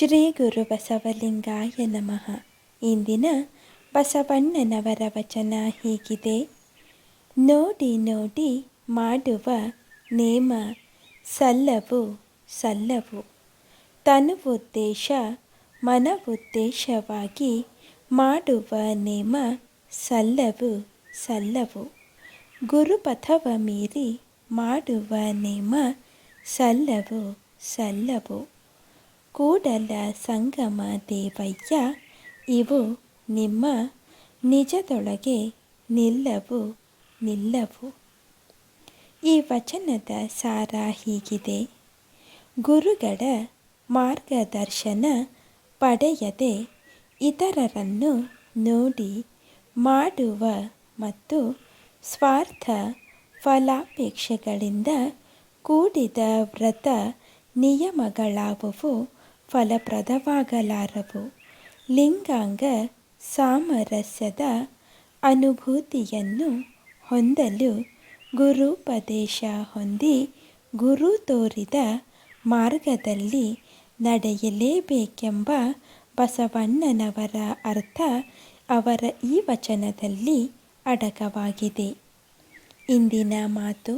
ಶ್ರೀ ಗುರು ಬಸವಲಿಂಗಾಯ ನಮಃ. ಇಂದಿನ ಬಸವಣ್ಣನವರ ವಚನ ಹೀಗಿದೆ. ನೋಡಿ ನೋಡಿ, ಮಾಡುವ ನೇಮ, ಸಲ್ಲವು ಸಲ್ಲವು. ತನುವುದ್ದೇಶ, ಮನವುದ್ದೇಶವಾಗಿ ಮಾಡುವ ನೇಮ, ಸಲ್ಲವು ಸಲ್ಲವು. ಗುರುಪಥವ ಮೀರಿ ಮಾಡುವ ನೇಮ, ಸಲ್ಲವು ಸಲ್ಲವು. ಕೂಡಲ ಸಂಗಮ ದೇವಯ್ಯ, ಇವು ನಿಮ್ಮ ನಿಜದೊಳಗೆ ನಿಲ್ಲವು ನಿಲ್ಲವು. ಈ ವಚನದ ಸಾರ ಹೀಗಿದೆ. ಗುರುಗಳ ಮಾರ್ಗದರ್ಶನ ಪಡೆಯದೆ ಇತರರನ್ನು ನೋಡಿ ಮಾಡುವ ಮತ್ತು ಸ್ವಾರ್ಥ ಫಲಾಪೇಕ್ಷೆಗಳಿಂದ ಕೂಡಿದ ವ್ರತ ನಿಯಮಗಳಾವುವು. ಫಲಪ್ರದವಾಗಲಾರವು. ಲಿಂಗಾಂಗ ಸಾಮರಸ್ಯದ ಅನುಭೂತಿಯನ್ನು ಹೊಂದಲು ಗುರುಪದೇಶ ಹೊಂದಿ ಗುರು ತೋರಿದ ಮಾರ್ಗದಲ್ಲಿ ನಡೆಯಲೇಬೇಕೆಂಬ ಬಸವಣ್ಣನವರ ಅರ್ಥ ಅವರ ಈ ವಚನದಲ್ಲಿ ಅಡಕವಾಗಿದೆ. ಇಂದಿನ ಮಾತು.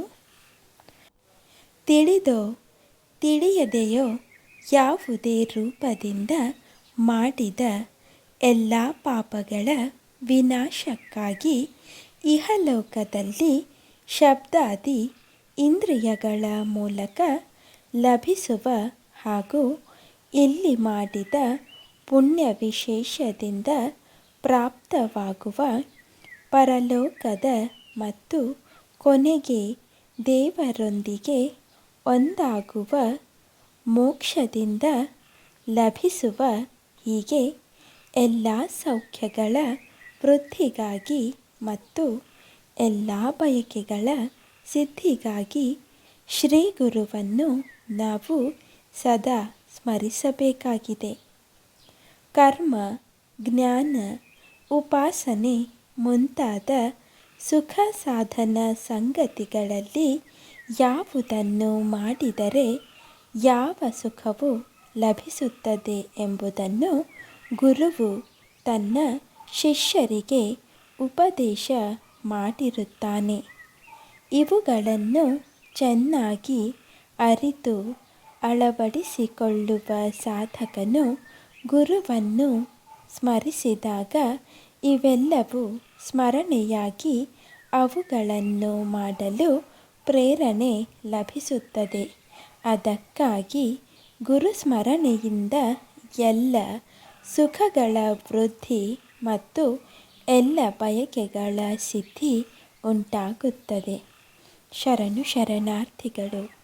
ತಿಳಿದೋ ತಿಳಿಯದೆಯೋ ಯಾವುದೇ ರೂಪದಿಂದ ಮಾಡಿದ ಎಲ್ಲ ಪಾಪಗಳ ವಿನಾಶಕ್ಕಾಗಿ ಇಹಲೋಕದಲ್ಲಿ ಶಬ್ದಾದಿ ಇಂದ್ರಿಯಗಳ ಮೂಲಕ ಲಭಿಸುವ ಹಾಗೂ ಇಲ್ಲಿ ಮಾಡಿದ ಪುಣ್ಯ ವಿಶೇಷದಿಂದ ಪ್ರಾಪ್ತವಾಗುವ ಪರಲೋಕದ ಮತ್ತು ಕೊನೆಗೆ ದೇವರೊಂದಿಗೆ ಒಂದಾಗುವ ಮೋಕ್ಷದಿಂದ ಲಭಿಸುವ ಹೀಗೆ ಎಲ್ಲ ಸೌಖ್ಯಗಳ ವೃದ್ಧಿಗಾಗಿ ಮತ್ತು ಎಲ್ಲ ಬಯಕೆಗಳ ಸಿದ್ಧಿಗಾಗಿ ಶ್ರೀ ಗುರುವನ್ನು ನಾವು ಸದಾ ಸ್ಮರಿಸಬೇಕಾಗಿದೆ. ಕರ್ಮ, ಜ್ಞಾನ, ಉಪಾಸನೆ ಮುಂತಾದ ಸುಖ ಸಾಧನ ಸಂಗತಿಗಳಲ್ಲಿ ಯಾವುದನ್ನು ಮಾಡಿದರೆ ಯಾವ ಸುಖವು ಲಭಿಸುತ್ತದೆ ಎಂಬುದನ್ನು ಗುರುವು ತನ್ನ ಶಿಷ್ಯರಿಗೆ ಉಪದೇಶ ಮಾಡಿರುತ್ತಾನೆ. ಇವುಗಳನ್ನು ಚೆನ್ನಾಗಿ ಅರಿತು ಅಳವಡಿಸಿಕೊಳ್ಳುವ ಸಾಧಕನು ಗುರುವನ್ನು ಸ್ಮರಿಸಿದಾಗ ಇವೆಲ್ಲವೂ ಸ್ಮರಣೆಯಾಗಿ ಅವುಗಳನ್ನು ಮಾಡಲು ಪ್ರೇರಣೆ ಲಭಿಸುತ್ತದೆ. ಅದಕ್ಕಾಗಿ ಗುರುಸ್ಮರಣೆಯಿಂದ ಎಲ್ಲ ಸುಖಗಳ ವೃದ್ಧಿ ಮತ್ತು ಎಲ್ಲ ಬಯಕೆಗಳ ಸಿದ್ಧಿ ಉಂಟಾಗುತ್ತದೆ. ಶರಣು ಶರಣಾರ್ಥಿಗಳು